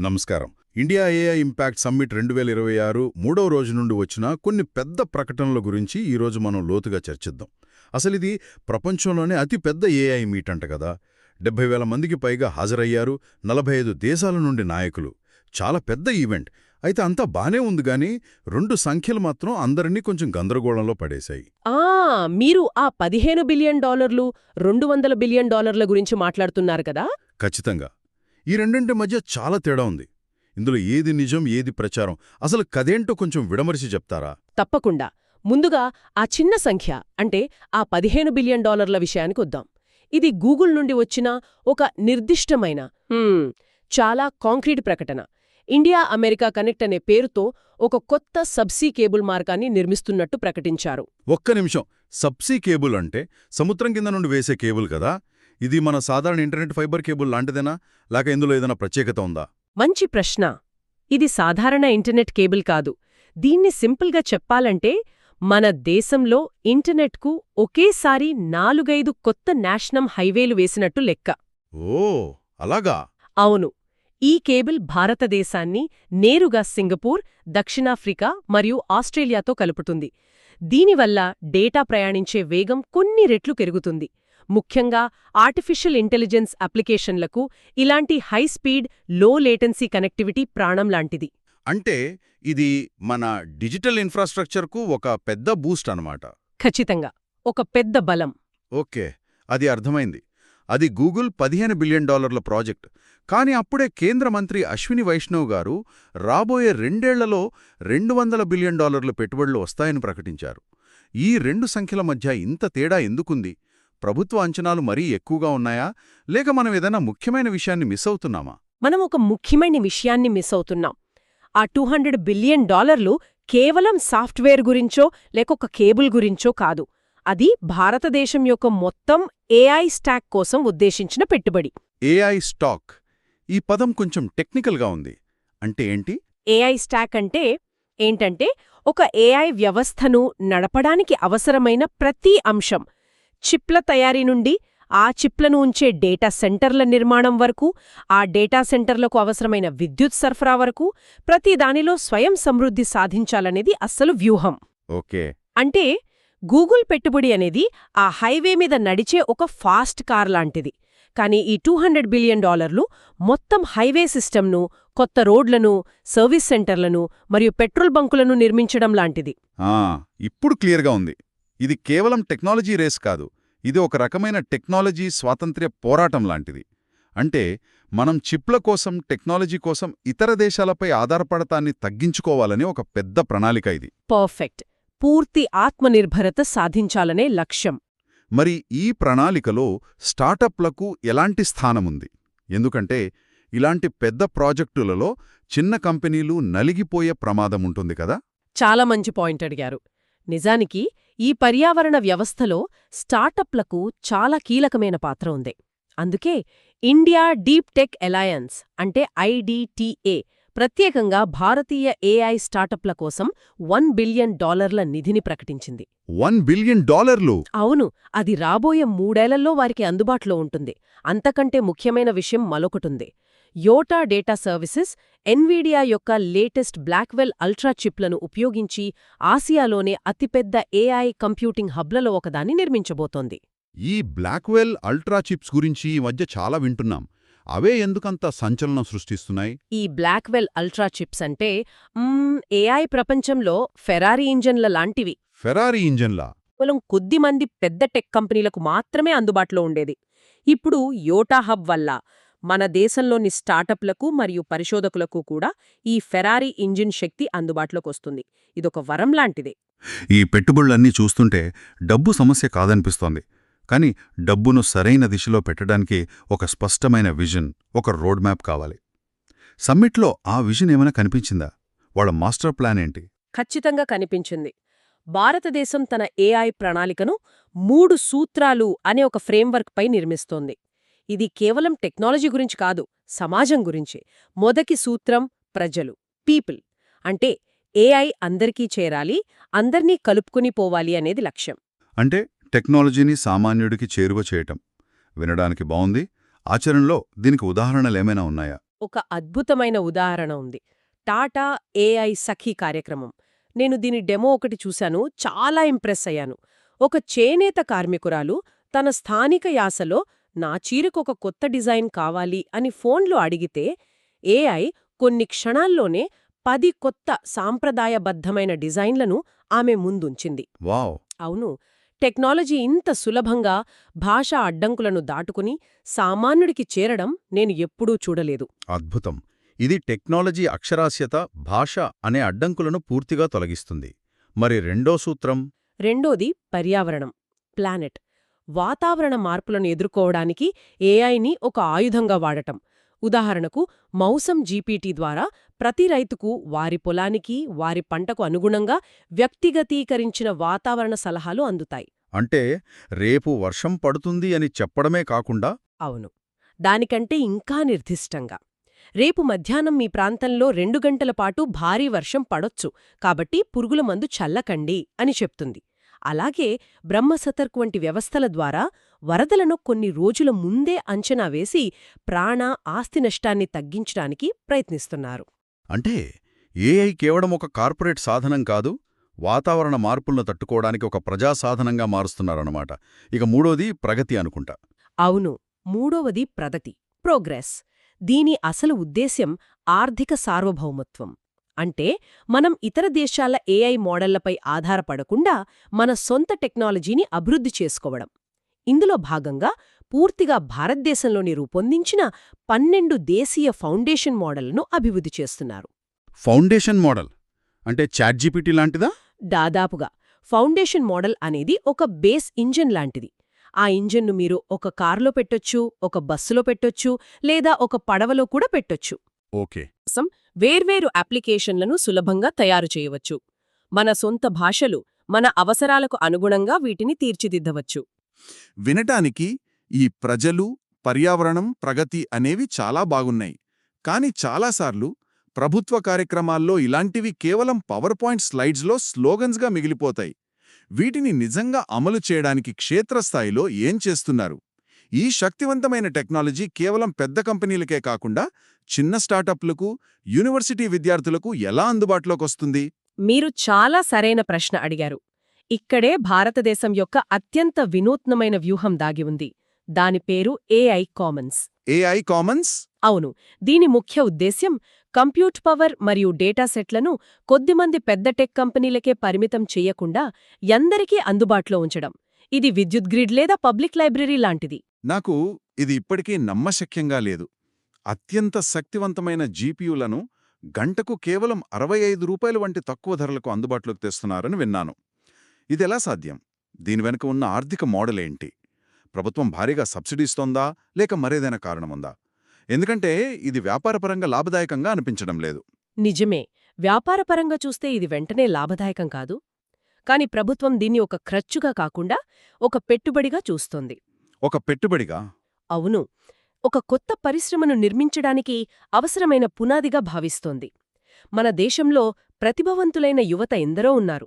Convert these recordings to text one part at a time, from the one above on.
నమస్కారం. India AI impact summit రెండు వేల ఇరవై ఆరు మూడవ రోజు నుండి వచ్చిన కొన్ని పెద్ద ప్రకటనల గురించి ఈరోజు మనం లోతుగా చర్చిద్దాం. అసలు ఇది ప్రపంచంలోనే అతి పెద్ద ఏఐ మీట్ అంట కదా. డెబ్బై వేల మందికి పైగా హాజరయ్యారు నలభై ఐదు దేశాల నుండి నాయకులు. చాలా పెద్ద ఈవెంట్. అయితే అంతా బానే ఉంది గాని రెండు సంఖ్యలు మాత్రం అందరినీ కొంచెం గందరగోళంలో పడేశాయి. ఆ మీరు ఆ పదిహేను బిలియన్ డాలర్లు రెండు వందల బిలియన్ డాలర్ల గురించి మాట్లాడుతున్నారు కదా? ఖచ్చితంగా. ఈ రెండింటి మధ్య చాలా తేడా ఉంది. ఇందులో ఏది నిజం ఏది ప్రచారం? అసలు కదేంటో కొంచెం విడమరిచి చెప్తారా? తప్పకుండా. ముందుగా ఆ చిన్న సంఖ్య అంటే ఆ పదిహేను బిలియన్ డాలర్ల విషయానికి వద్దాం. ఇది గూగుల్ నుండి వచ్చిన ఒక నిర్దిష్టమైన చాలా కాంక్రీట్ ప్రకటన. ఇండియా అమెరికా కనెక్ట్ అనే పేరుతో ఒక కొత్త సబ్సీ కేబుల్ మార్గాన్ని నిర్మిస్తున్నట్టు ప్రకటించారు. ఒక్క నిమిషం. సబ్సీ కేబుల్ అంటే సముద్రం కింద నుండి వేసే కేబుల్ కదా? ఇది మన సాధారణ ఇంటర్నెట్ ఫైబర్ కేబుల్ లాంటిదేనా? లేక ఇందులో ఏదైనా ప్రత్యేకత ఉందా? మంచి ప్రశ్న. ఇది సాధారణ ఇంటర్నెట్ కేబుల్ కాదు. దీన్ని సింపుల్గా చెప్పాలంటే మన దేశంలో ఇంటర్నెట్కు ఒకేసారి నాలుగైదు కొత్త నేషనల్ హైవేలు వేసినట్టు లెక్క. ఓ అలాగా? అవును. ఈ కేబుల్ భారతదేశాన్ని నేరుగా సింగపూర్ దక్షిణాఫ్రికా మరియు ఆస్ట్రేలియాతో కలుపుతుంది. దీనివల్ల డేటా ప్రయాణించే వేగం కొన్ని రెట్లు పెరుగుతుంది. ముఖ్యంగా ఆర్టిఫిషియల్ ఇంటెలిజెన్స్ అప్లికేషన్లకు ఇలాంటి హై స్పీడ్లో లేటెన్సీ కనెక్టివిటీ ప్రాణం లాంటిది. అంటే ఇది మన డిజిటల్ ఇన్ఫ్రాస్ట్రక్చర్కు ఒక పెద్ద బూస్ట్ అన్నమాట. ఖచ్చితంగా. ఒక పెద్ద బలం. ఓకే. అది అర్థమైంది. అది గూగుల్ పదిహేను బిలియన్ డాలర్ల ప్రాజెక్ట్. కానీ అప్పుడే కేంద్ర మంత్రి అశ్విని వైష్ణవ్ గారు రాబోయే రెండేళ్ళలో రెండు వందల బిలియన్ డాలర్ల పెట్టుబడులు వస్తాయని ప్రకటించారు. ఈ రెండు సంఖ్యల మధ్య ఇంత తేడా ఎందుకుంది? ప్రభుత్వ అంచనాలు మరీ ఎక్కువగా ఉన్నాయా? లేక మనం ఏదైనా ముఖ్యమైన విషయాన్ని మిస్ అవుతున్నామా? మనం ఒక ముఖ్యమైన విషయాన్ని మిస్ అవుతున్నాం. ఆ టూ హండ్రెడ్ బిలియన్ డాలర్లు కేవలం సాఫ్ట్వేర్ గురించో లేక ఒక కేబుల్ గురించో కాదు. అది భారతదేశం యొక్క మొత్తం ఏఐ స్టాక్ కోసం ఉద్దేశించిన పెట్టుబడి. AI stock. ఈ పదం కొంచెం టెక్నికల్గా ఉంది. అంటే ఏంటి? ఏఐ స్టాక్ అంటే ఏంటంటే ఒక ఏఐ వ్యవస్థను నడపడానికి అవసరమైన ప్రతి అంశం. చిప్ల తయారీ నుండి ఆ చిప్లను ఉంచే డేటా సెంటర్ల నిర్మాణం వరకు ఆ డేటా సెంటర్లకు అవసరమైన విద్యుత్ సరఫరా వరకు ప్రతి దానిలో స్వయం సమృద్ధి సాధించాలనేది అస్సలు వ్యూహం. ఓకే. అంటే గూగుల్ పెట్టుబడి అనేది ఆ హైవే మీద నడిచే ఒక ఫాస్ట్ కార్ లాంటిది. కానీ ఈ టూ హండ్రెడ్ బిలియన్ డాలర్లు మొత్తం హైవే సిస్టమ్ను కొత్త రోడ్లను సర్వీస్ సెంటర్లను మరియు పెట్రోల్ బంకులను నిర్మించడం లాంటిది. ఇప్పుడు క్లియర్గా ఉంది. ఇది కేవలం టెక్నాలజీ రేస్ కాదు ఇది ఒక రకమైన టెక్నాలజీ స్వాతంత్ర్య పోరాటం లాంటిది. అంటే మనం చిప్ల కోసం టెక్నాలజీ కోసం ఇతర దేశాలపై ఆధారపడతాన్ని తగ్గించుకోవాలని ఒక పెద్ద ప్రణాళిక ఇది. పర్ఫెక్ట్. పూర్తి ఆత్మనిర్భరత సాధించాలనే లక్ష్యం. మరి ఈ ప్రణాళికలో స్టార్టప్లకు ఎలాంటి స్థానముంది? ఎందుకంటే ఇలాంటి పెద్ద ప్రాజెక్టులలో చిన్న కంపెనీలు నలిగిపోయే ప్రమాదముంటుంది కదా? చాలా మంచి పాయింట్ అడిగారు. నిజానికి ఈ పర్యావరణ వ్యవస్థలో స్టార్టప్లకు చాలా కీలకమైన పాత్ర ఉంది. అందుకే ఇండియా డీప్ టెక్ అలయన్స్ అంటే ఐడిటిఏ ప్రత్యేకంగా భారతీయ ఏఐ స్టార్టప్ల కోసం వన్ బిలియన్ డాలర్ల నిధిని ప్రకటించింది. వన్ బిలియన్ డాలర్లు? అవును అది రాబోయే మూడేళ్ళలో వారికి అందుబాటులో ఉంటుంది. అంతకంటే ముఖ్యమైన విషయం మరొకటుంది. యోటా డేటా సర్వీసెస్ ఎన్వీడియా యొక్క లేటెస్ట్ బ్లాక్వెల్ అల్ట్రా చిప్లను ఉపయోగించి ఆసియాలోనే అతిపెద్ద ఏఐ కంప్యూటింగ్ హబ్లలో ఒకదాన్ని నిర్మించబోతోంది. ఈ బ్లాక్వెల్ అల్ట్రా చిప్స్ గురించి ఈ మధ్య చాలా వింటున్నాం. అవే ఎందుకంత సంచలనం సృష్టిస్తున్నాయి? ఈ బ్లాక్వెల్ అల్ట్రా చిప్స్ అంటే ఏఐ ప్రపంచంలో ఫెరారీ ఇంజన్ల లాంటివి. ఫెరారీ ఇంజన్లా కేవలం కొద్దిమంది పెద్ద టెక్ కంపెనీలకు మాత్రమే అందుబాటులో ఉండేది. ఇప్పుడు యోటా హబ్ వల్ల మన దేశంలోని స్టార్టప్లకు మరియు పరిశోధకులకు కూడా ఈ ఫెరారీ ఇంజిన్ శక్తి అందుబాటులోకి వస్తుంది. ఇదొక వరం లాంటిదే. ఈ పెట్టుబడులన్నీ చూస్తుంటే డబ్బు సమస్య కాదనిపిస్తోంది. కానీ డబ్బును సరైన దిశలో పెట్టడానికి ఒక స్పష్టమైన విజన్ ఒక రోడ్ మ్యాప్ కావాలి. సమ్మిట్లో ఆ విజన్ ఏమైనా కనిపించిందా? వాళ్ళ మాస్టర్ ప్లాన్ ఏంటి? ఖచ్చితంగా కనిపించింది. భారతదేశం తన ఏఐ ప్రణాళికను మూడు సూత్రాలు అనే ఒక ఫ్రేమ్వర్క్ పై నిర్మిస్తోంది. ఇది కేవలం టెక్నాలజీ గురించి కాదు సమాజం గురించి. మొదటి సూత్రం ప్రజలు పీపుల్. అంటే ఏఐ అందరికీ చేరాలి అందర్నీ కలుపుకుని పోవాలి అనేది లక్ష్యం. అంటే టెక్నాలజీని సామాన్యుడికి చేరువ చేయటం. వినడానికి బావుంది. ఆచరణలో దీనికి ఉదాహరణలేమైనా ఉన్నాయా? ఒక అద్భుతమైన ఉదాహరణ ఉంది. టాటా ఏఐ సఖీ కార్యక్రమం. నేను దీని డెమో ఒకటి చూశాను. చాలా ఇంప్రెస్ అయ్యాను. ఒక చేనేత కార్మికురాలు తన స్థానిక యాసలో నా చీరకు ఒక కొత్త డిజైన్ కావాలి అని ఫోన్లో అడిగితే ఏఐ కొన్ని క్షణాల్లోనే పది కొత్త సాంప్రదాయబద్ధమైన డిజైన్లను ఆమె ముందుంచింది. వావ్! అవును. టెక్నాలజీ ఇంత సులభంగా భాషా అడ్డంకులను దాటుకుని సామాన్యుడికి చేరడం నేను ఎప్పుడూ చూడలేదు. అద్భుతం. ఇది టెక్నాలజీ అక్షరాస్యత భాష అనే అడ్డంకులను పూర్తిగా తొలగిస్తుంది. మరి రెండో సూత్రం? రెండోది పర్యావరణం ప్లానెట్. వాతావరణ మార్పులను ఎదుర్కోవడానికి ఏఐని ఒక ఆయుధంగా వాడటం. ఉదాహరణకు మౌసం జీపీటీ ద్వారా ప్రతి రైతుకు వారి పొలానికి వారి పంటకు అనుగుణంగా వ్యక్తిగతీకరించిన వాతావరణ సలహాలు అందుతాయి. అంటే రేపు వర్షం పడుతుంది అని చెప్పడమే కాకుండా? అవును. దానికంటే ఇంకా నిర్దిష్టంగా. రేపు మధ్యాహ్నం మీ ప్రాంతంలో రెండు గంటల పాటు భారీ వర్షం పడొచ్చు. కాబట్టి పురుగుల మందు చల్లకండి అని చెప్తుంది. అలాగే బ్రహ్మసతర్క్ వంటి వ్యవస్థల ద్వారా వరదలను కొన్ని రోజుల ముందే అంచనా వేసి ప్రాణ ఆస్తి నష్టాన్ని తగ్గించడానికి ప్రయత్నిస్తున్నారు. అంటే ఏఐ కేవలం ఒక కార్పొరేట్ సాధనం కాదు వాతావరణ మార్పులను తట్టుకోవడానికి ఒక ప్రజా సాధనంగా మారుస్తున్నారన్నమాట. ఇక మూడోది ప్రగతి అనుకుంటా. అవును మూడవది ప్రగతి ప్రోగ్రెస్. దీని అసలు ఉద్దేశ్యం ఆర్థిక సార్వభౌమత్వం. అంటే మనం ఇతర దేశాల ఏఐ మోడళ్ళపై ఆధారపడకుండా మన సొంత టెక్నాలజీని అభివృద్ధి చేసుకోవడం. ఇందులో భాగంగా పూర్తిగా భారతదేశంలోని రూపొందించిన పన్నెండు దేశీయ ఫౌండేషన్ మోడళ్ళను అభివృద్ధి చేస్తున్నారు. Foundation model? అంటే చాట్జీపీటీ లాంటిదా? దాదాపుగా. ఫౌండేషన్ మోడల్ అనేది ఒక బేస్ ఇంజిన్ లాంటిది. ఆ ఇంజిన్ను మీరు ఒక కారులో పెట్టొచ్చు ఒక బస్సులో పెట్టొచ్చు లేదా ఒక పడవలో కూడా పెట్టొచ్చు. ఓకే. వేర్వేరు అప్లికేషన్లను సులభంగా తయారు చేయవచ్చు. మన సొంత భాషలు మన అవసరాలకు అనుగుణంగా వీటిని తీర్చిదిద్దవచ్చు. వినటానికి ఈ ప్రజలు పర్యావరణం ప్రగతి అనేవి చాలా బాగున్నాయి. కాని చాలాసార్లు ప్రభుత్వ కార్యక్రమాల్లో ఇలాంటివి కేవలం పవర్ పాయింట్ స్లైడ్స్లో స్లోగన్స్గా మిగిలిపోతాయి. వీటిని నిజంగా అమలు చేయడానికి క్షేత్రస్థాయిలో ఏం చేస్తున్నారు? ఈ శక్తివంతమైన టెక్నాలజీ కేవలం పెద్ద కంపెనీలకే కాకుండా చిన్న స్టార్టప్లకు యూనివర్సిటీ విద్యార్థులకు ఎలా అందుబాటులోకొస్తుంది? మీరు చాలా సరైన ప్రశ్న అడిగారు. ఇక్కడే భారతదేశం యొక్క అత్యంత వినూత్నమైన వ్యూహం దాగి ఉంది. దాని పేరు ఏఐ కామన్స్ ఏఐ కామన్స్ అవును. దీని ముఖ్య ఉద్దేశ్యం కంప్యూట్ పవర్ మరియు డేటా సెట్లను కొద్దిమంది పెద్ద టెక్ కంపెనీలకే పరిమితం చెయ్యకుండా ఎందరికీ అందుబాటులో ఉంచడం. ఇది విద్యుత్ గ్రిడ్ లేదా పబ్లిక్ లైబ్రరీ లాంటిది. నాకు ఇది ఇప్పటికీ నమ్మశక్యంగా లేదు. అత్యంత శక్తివంతమైన జీపీయులను గంటకు కేవలం అరవై ఐదు రూపాయలు వంటి తక్కువ ధరలకు అందుబాటులోకి తెస్తున్నారని విన్నాను. ఇదెలా సాధ్యం? దీని వెనుక ఉన్న ఆర్థిక మోడల్ ఏంటి ప్రభుత్వం భారీగా సబ్సిడీస్తోందా లేక మరేదైనా కారణముందా? ఎందుకంటే ఇది వ్యాపారపరంగా లాభదాయకంగా అనిపించడం లేదు. నిజమే. వ్యాపారపరంగా చూస్తే ఇది వెంటనే లాభదాయకం కాదు. కాని ప్రభుత్వం దీన్ని ఒక క్రచ్చుగా కాకుండా ఒక పెట్టుబడిగా చూస్తోంది. ఒక పెట్టుబడిగా? అవును. ఒక కొత్త పరిశ్రమను నిర్మించడానికి అవసరమైన పునాదిగా భావిస్తోంది. మన దేశంలో ప్రతిభావంతులైన యువత ఎందరో ఉన్నారు.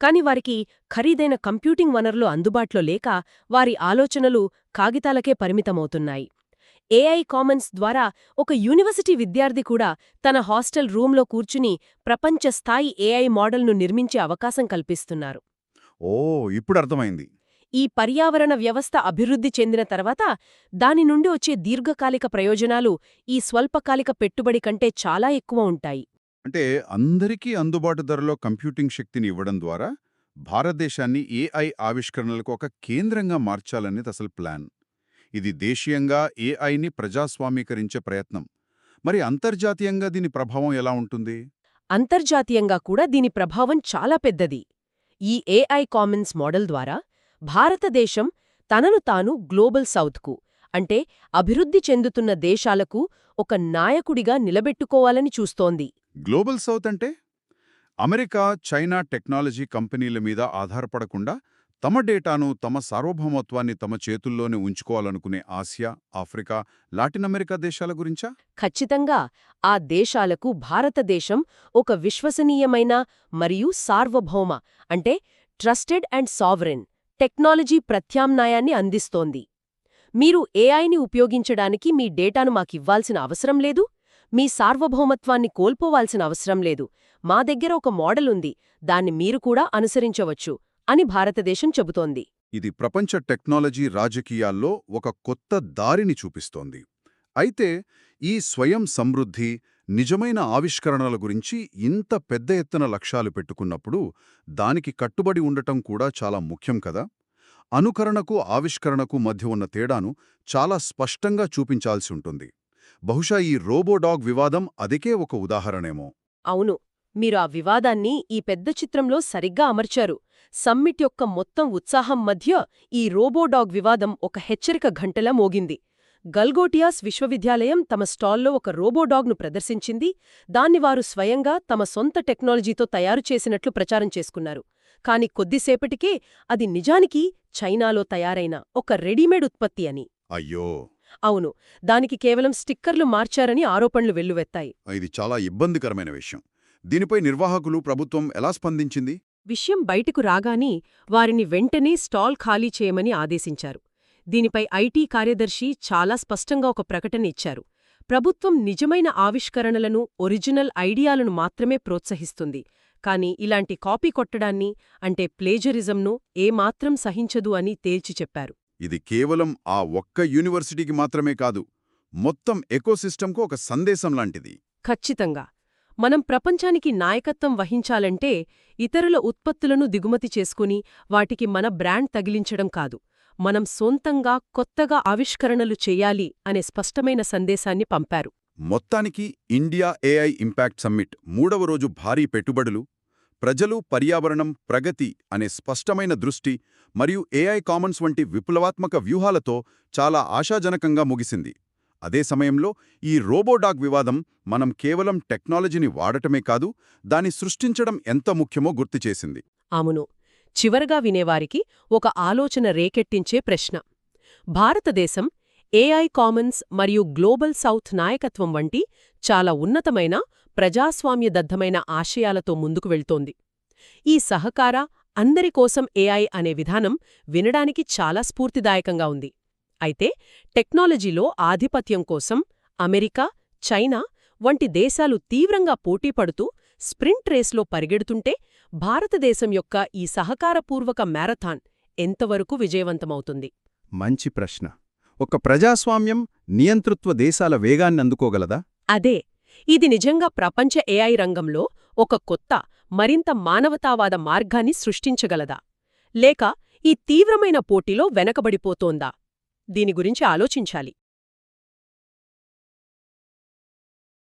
కాని వారికి ఖరీదైన కంప్యూటింగ్ వనరులు అందుబాట్లో లేక వారి ఆలోచనలు కాగితాలకే పరిమితమవుతున్నాయి. ఏఐ కామన్స్ ద్వారా ఒక యూనివర్సిటీ విద్యార్థి కూడా తన హాస్టల్ రూంలో కూర్చుని ప్రపంచ స్థాయి ఏఐ మోడల్ను నిర్మించే అవకాశం కల్పిస్తున్నారు. ఓ ఇప్పుడు అర్థమైంది. ఈ పర్యావరణ వ్యవస్థ అభివృద్ధి చెందిన తర్వాత దాని నుండి వచ్చే దీర్ఘకాలిక ప్రయోజనాలు ఈ స్వల్పకాలిక పెట్టుబడి కంటే చాలా ఎక్కువ ఉంటాయి. అంటే అందరికీ అందుబాటు ధరలో కంప్యూటింగ్ శక్తిని ఇవ్వడం ద్వారా భారతదేశాన్ని ఏఐ ఆవిష్కరణలకు ఒక కేంద్రంగా మార్చాలనేది అసలు ప్లాన్. ఇది దేశీయంగా ఏఐని ప్రజాస్వామీకరించే ప్రయత్నం. మరి అంతర్జాతీయంగా దీని ప్రభావం ఎలా ఉంటుంది? అంతర్జాతీయంగా కూడా దీని ప్రభావం చాలా పెద్దది. ఈ ఏఐ కామన్స్ మోడల్ ద్వారా భారతదేశం తనను తాను గ్లోబల్ సౌత్కు అంటే అభివృద్ధి చెందుతున్న దేశాలకు ఒక నాయకుడిగా నిలబెట్టుకోవాలని చూస్తోంది. గ్లోబల్ సౌత్ అంటే? అమెరికా చైనా టెక్నాలజీ కంపెనీల మీద ఆధారపడకుండా తమ డేటాను తమ సార్వభౌమత్వాన్ని తమ చేతుల్లోనే ఉంచుకోవాలనుకునే ఆసియా ఆఫ్రికా లాటిన్ అమెరికా దేశాల గురించా? ఖచ్చితంగా ఆ దేశాలకు భారతదేశం ఒక విశ్వసనీయమైన మరియు సార్వభౌమ అంటే ట్రస్టెడ్ అండ్ సావరెన్ టెక్నాలజీ ప్రత్యామ్నాయాన్ని అందిస్తోంది. మీరు ఏఐని ఉపయోగించడానికి మీ డేటాను మాకివ్వాల్సిన అవసరం లేదు మీ సార్వభౌమత్వాన్ని కోల్పోవాల్సిన అవసరం లేదు. మా దగ్గర ఒక మోడల్ ఉంది దాన్ని మీరు కూడా అనుసరించవచ్చు అని భారతదేశం చెబుతోంది. ఇది ప్రపంచ టెక్నాలజీ రాజకీయాల్లో ఒక కొత్త దారిని చూపిస్తోంది. అయితే ఈ స్వయం సమృద్ధి నిజమైన ఆవిష్కరణల గురించి ఇంత పెద్ద ఎత్తున లక్ష్యాలు పెట్టుకున్నప్పుడు దానికి కట్టుబడి ఉండటం కూడా చాలా ముఖ్యం కదా. అనుకరణకు ఆవిష్కరణకు మధ్య ఉన్న తేడాను చాలా స్పష్టంగా చూపించాల్సి ఉంటుంది. బహుశా ఈ రోబోడాగ్ వివాదం అదికే ఒక ఉదాహరణేమో. అవును. మీరు ఆ వివాదాన్ని ఈ పెద్ద చిత్రంలో సరిగ్గా అమర్చారు. సమ్మిట్ యొక్క మొత్తం ఉత్సాహం మధ్య ఈ రోబోడాగ్ వివాదం ఒక హెచ్చరిక ఘంటలా మోగింది. గల్గోటియాస్ విశ్వవిద్యాలయం తమ స్టాల్లో ఒక రోబోడాగ్ను ప్రదర్శించింది. దాన్ని వారు స్వయంగా తమ సొంత టెక్నాలజీతో తయారు చేసినట్లు ప్రచారం చేసుకున్నారు. కాని కొద్దిసేపటికే అది నిజానికి చైనాలో తయారైన ఒక రెడీమేడ్ ఉత్పత్తి అని. అయ్యో! అవును దానికి కేవలం స్టిక్కర్లు మార్చారని ఆరోపణలు వెల్లువెత్తాయి. ఇది చాలా ఇబ్బందికరమైన విషయం. దీనిపై నిర్వాహకులు ప్రభుత్వం ఎలా స్పందించింది? విషయం బయటకు రాగానే వారిని వెంటనే స్టాల్ ఖాళీ చేయమని ఆదేశించారు. దీనిపై ఐటీ కార్యదర్శి చాలా స్పష్టంగా ఒక ప్రకటన ఇచ్చారు. ప్రభుత్వం నిజమైన ఆవిష్కరణలను ఒరిజినల్ ఐడియాలను మాత్రమే ప్రోత్సహిస్తుంది. కాని ఇలాంటి కాపీ కొట్టడాన్ని అంటే ప్లేజరిజంను ఏమాత్రం సహించదు అని తేల్చి చెప్పారు. ఇది కేవలం ఆ ఒక్క యూనివర్సిటీకి మాత్రమే కాదు మొత్తం ఎకోసిస్టంకు ఒక సందేశం లాంటిది. ఖచ్చితంగా. మనం ప్రపంచానికి నాయకత్వం వహించాలంటే ఇతరుల ఉత్పత్తులను దిగుమతి చేసుకుని వాటికి మన బ్రాండ్ తగిలించడం కాదు. మనం సొంతంగా కొత్తగా ఆవిష్కరణలు చెయ్యాలి అనే స్పష్టమైన సందేశాన్ని పంపారు. మొత్తానికి ఇండియా ఏఐ ఇంపాక్ట్ సమ్మిట్ మూడవ రోజు భారీ పెట్టుబడులు ప్రజలు పర్యావరణం ప్రగతి అనే స్పష్టమైన దృష్టి మరియు ఏఐ కామన్స్ వంటి విప్లవాత్మక వ్యూహాలతో చాలా ఆశాజనకంగా ముగిసింది. అదే సమయంలో ఈ రోబోడాగ్ వివాదం మనం కేవలం టెక్నాలజీని వాడటమే కాదు దాన్ని సృష్టించడం ఎంత ముఖ్యమో గుర్తుచేసింది అవును. చివరగా వినేవారికి ఒక ఆలోచన రేకెట్టించే ప్రశ్న. భారతదేశం ఏఐ కామన్స్ మరియు గ్లోబల్ సౌత్ నాయకత్వం వంటి చాలా ఉన్నతమైన ప్రజాస్వామ్యదద్దమైన ఆశయాలతో ముందుకు వెళ్తోంది. ఈ సహకార అందరి కోసం ఏఐ అనే విధానం వినడానికి చాలా స్ఫూర్తిదాయకంగా ఉంది. అయితే టెక్నాలజీలో ఆధిపత్యం కోసం అమెరికా చైనా వంటి దేశాలు తీవ్రంగా పోటీపడుతూ స్ప్రింట్ రేస్లో పరిగెడుతుంటే భారతదేశం యొక్క ఈ సహకారపూర్వక మ్యారథాన్ ఎంతవరకు విజయవంతమవుతుంది? మంచి ప్రశ్న. ఒక ప్రజాస్వామ్యం నియంతృత్వ దేశాల వేగాన్ని అందుకోగలదా? అదే. ఇది నిజంగా ప్రపంచ ఏఐ రంగంలో ఒక కొత్త మరింత మానవతావాద మార్గాన్ని సృష్టించగలదా? లేక ఈ తీవ్రమైన పోటీలో వెనకబడిపోతోందా? దీని గురించి ఆలోచించాలి.